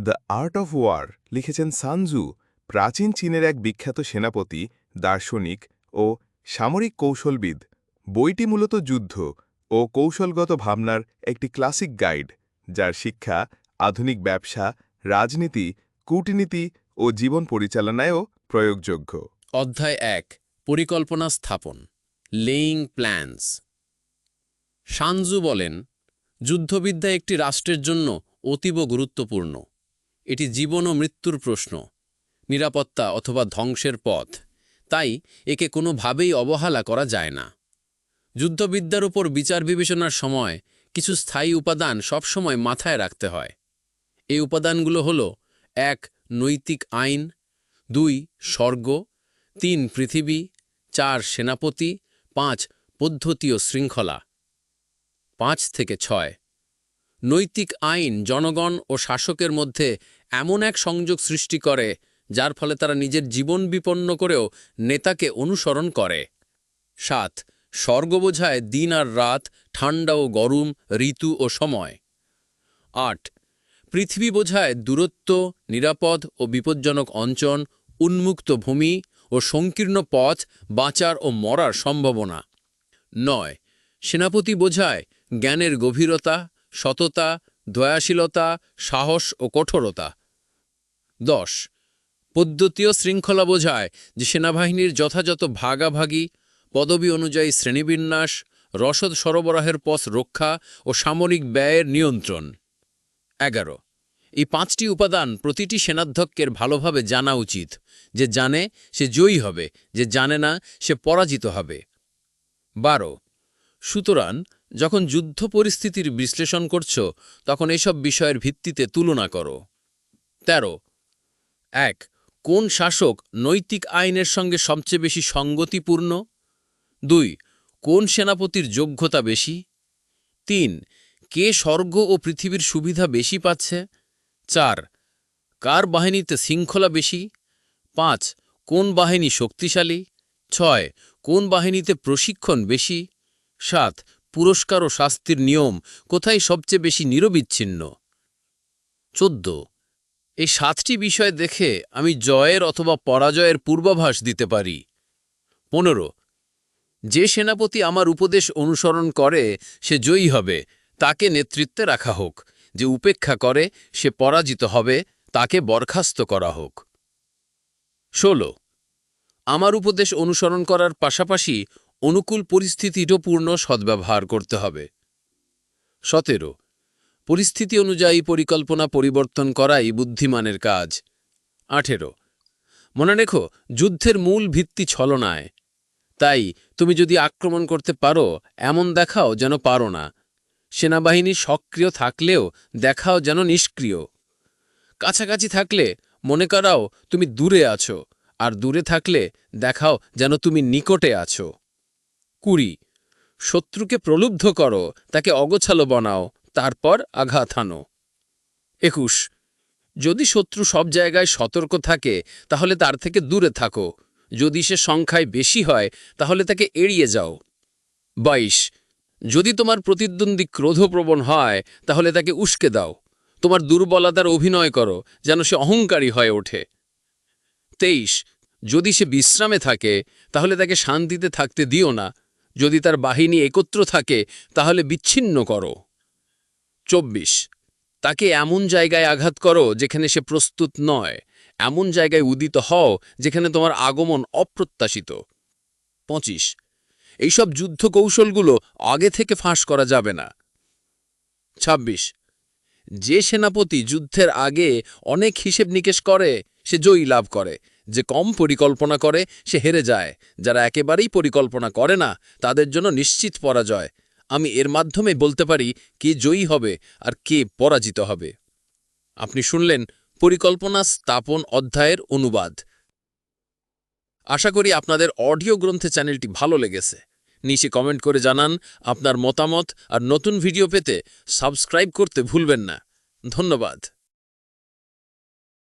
The art of war লিখেছেন সানজু, প্রাচীন চীনের এক বিখ্যাত সেনাপতি, দার্শনিক ও সামরিক কৌশলবিদ। বইটি মূলত যুদ্ধ ও কৌশলগত ভাবনার একটি ক্লাসিক গাইড, যার শিক্ষা আধুনিক ব্যবসা, রাজনীতি, কূটনীতি ও জীবন পরিচালনায়ও প্রয়োগযোগ্য। অধ্যায় এক, পরিকল্পনা স্থাপন লেইং প্ল্যানস। সানজু বলেন, যুদ্ধবিদ্যা একটি রাষ্ট্রের জন্য অতীব গুরুত্বপূর্ণ। এটি জীবন ও মৃত্যুর প্রশ্ন, নিরাপত্তা অথবা ধ্বংসের পথ। তাই একে কোনোভাবেই অবহেলা করা যায় না। যুদ্ধবিদ্যার উপর বিচার বিবেচনার সময় কিছু স্থায়ী উপাদান সবসময় মাথায় রাখতে হয়। এই উপাদানগুলো হল, এক, নৈতিক আইন, দুই, স্বর্গ, তিন, পৃথিবী, চার, সেনাপতি, পাঁচ পদ্ধতি ও শৃঙ্খলা। পাঁচ থেকে ছয়। নৈতিক আইন জনগণ ও শাসকের মধ্যে এমন এক সংযোগ সৃষ্টি করে, যার ফলে তারা নিজের জীবন বিপন্ন করেও নেতাকে অনুসরণ করে। সাত, স্বর্গ বোঝায় দিন আর রাত, ঠান্ডা ও গরম, ঋতু ও সময়। আট, পৃথিবী বোঝায় দূরত্ব, নিরাপদ ও বিপজ্জনক অঞ্চল, উন্মুক্ত ভূমি ও সংকীর্ণ পথ, বাঁচার ও মরার সম্ভাবনা। নয়, সেনাপতি বোঝায় জ্ঞানের গভীরতা, সততা, দয়াশীলতা, সাহস ও কঠোরতা। দশ। পদ্ধতীয় শৃঙ্খলা বোঝায় যে সেনাবাহিনীর যথাযথ ভাগাভাগি, পদবি অনুযায়ী শ্রেণীবিন্যাস, রসদ সরবরাহের পথ রক্ষা ও সামরিক ব্যয়ের নিয়ন্ত্রণ। এগারো। এই পাঁচটি উপাদান প্রতিটি সেনাধ্যক্ষের ভালোভাবে জানা উচিত, যে জানে সে জয়ী হবে, যে জানে না সে পরাজিত হবে। বারো। সুতরাং যখন যুদ্ধ পরিস্থিতির বিশ্লেষণ করছ, তখন এসব বিষয়ের ভিত্তিতে তুলনা করো। ১৩ এক, কোন শাসক নৈতিক আইনের সঙ্গে সবচেয়ে বেশি সঙ্গতিপূর্ণ? দুই, কোন সেনাপতির যোগ্যতা বেশি? তিন, কে স্বর্গ ও পৃথিবীর সুবিধা বেশি পাচ্ছে? চার, কার বাহিনীতে শৃঙ্খলা বেশি? পাঁচ, কোন বাহিনী শক্তিশালী? ছয়, কোন বাহিনীতে প্রশিক্ষণ বেশি? সাত, পুরস্কার ও শাস্তির নিয়ম কোথায় সবচেয়ে বেশি নিরবিচ্ছিন্ন? চোদ্দ এই সাতটি বিষয় দেখে আমি জয়ের অথবা পরাজয়ের পূর্বাভাস দিতে পারি। পনেরো, যে সেনাপতি আমার উপদেশ অনুসরণ করে, সে জয়ী হবে, তাকে নেতৃত্বে রাখা হোক, যে উপেক্ষা করে, সে পরাজিত হবে, তাকে বরখাস্ত করা হোক। ১৬ আমার উপদেশ অনুসরণ করার পাশাপাশি অনুকূল পরিস্থিতিরও পূর্ণ সদ্ব্যবহার করতে হবে। সতেরো পরিস্থিতি অনুযায়ী পরিকল্পনা পরিবর্তন করাই বুদ্ধিমানের কাজ। আঠেরো। মনে রেখো, যুদ্ধের মূল ভিত্তি ছলনায়। তাই, তুমি যদি আক্রমণ করতে পারো, এমন দেখাও যেন পারো না। সেনাবাহিনী সক্রিয় থাকলেও দেখাও যেন নিষ্ক্রিয়। কাছাকাছি থাকলে, মনে করাও তুমি দূরে আছো, আর দূরে থাকলে দেখাও যেন তুমি নিকটে আছো। কুড়ি। শত্রুকে প্রলুব্ধ করো, তাকে অগোছালো বানাও তারপর আঘাত হানো। একুশ, যদি শত্রু সব জায়গায় সতর্ক থাকে, তাহলে তার থেকে দূরে থাকো। যদি সে সংখ্যায় বেশি হয়, তাহলে তাকে এড়িয়ে যাও। বাইশ, যদি তোমার প্রতিদ্বন্দ্বী ক্রোধপ্রবণ হয়, তাহলে তাকে উস্কে দাও। তোমার দুর্বলতার অভিনয় করো, যেন সে অহংকারী হয়ে ওঠে। তেইশ, যদি সে বিশ্রামে থাকে, তাহলে তাকে শান্তিতে থাকতে দিও না। যদি তার বাহিনী একত্র থাকে, তাহলে বিচ্ছিন্ন করো। চব্বিশ। তাকে এমন জায়গায় আঘাত করো যেখানে সে প্রস্তুত নয়। এমন জায়গায় উদিত হও যেখানে তোমার আগমন অপ্রত্যাশিত। পঁচিশ। এইসব যুদ্ধ কৌশলগুলো আগে থেকে ফাঁস করা যাবে না। ২৬ যে সেনাপতি যুদ্ধের আগে অনেক হিসেব নিকেশ করে, সে জয়ী লাভ করে। যে কম পরিকল্পনা করে, সে হেরে যায়। যারা একেবারেই পরিকল্পনা করে না, তাদের জন্য নিশ্চিত পরাজয়। আমি এর মাধ্যমে বলতে পারি কে জয়ী হবে আর কে পরাজিত হবে। আপনি শুনলেন পরিকল্পনা স্থাপন অধ্যায়ের অনুবাদ। আশা করি আপনাদের অডিও গ্রন্থে চ্যানেলটি ভালো লেগেছে। নিচে কমেন্ট করে জানান আপনার মতামত আর নতুন ভিডিও পেতে সাবস্ক্রাইব করতে ভুলবেন না। ধন্যবাদ।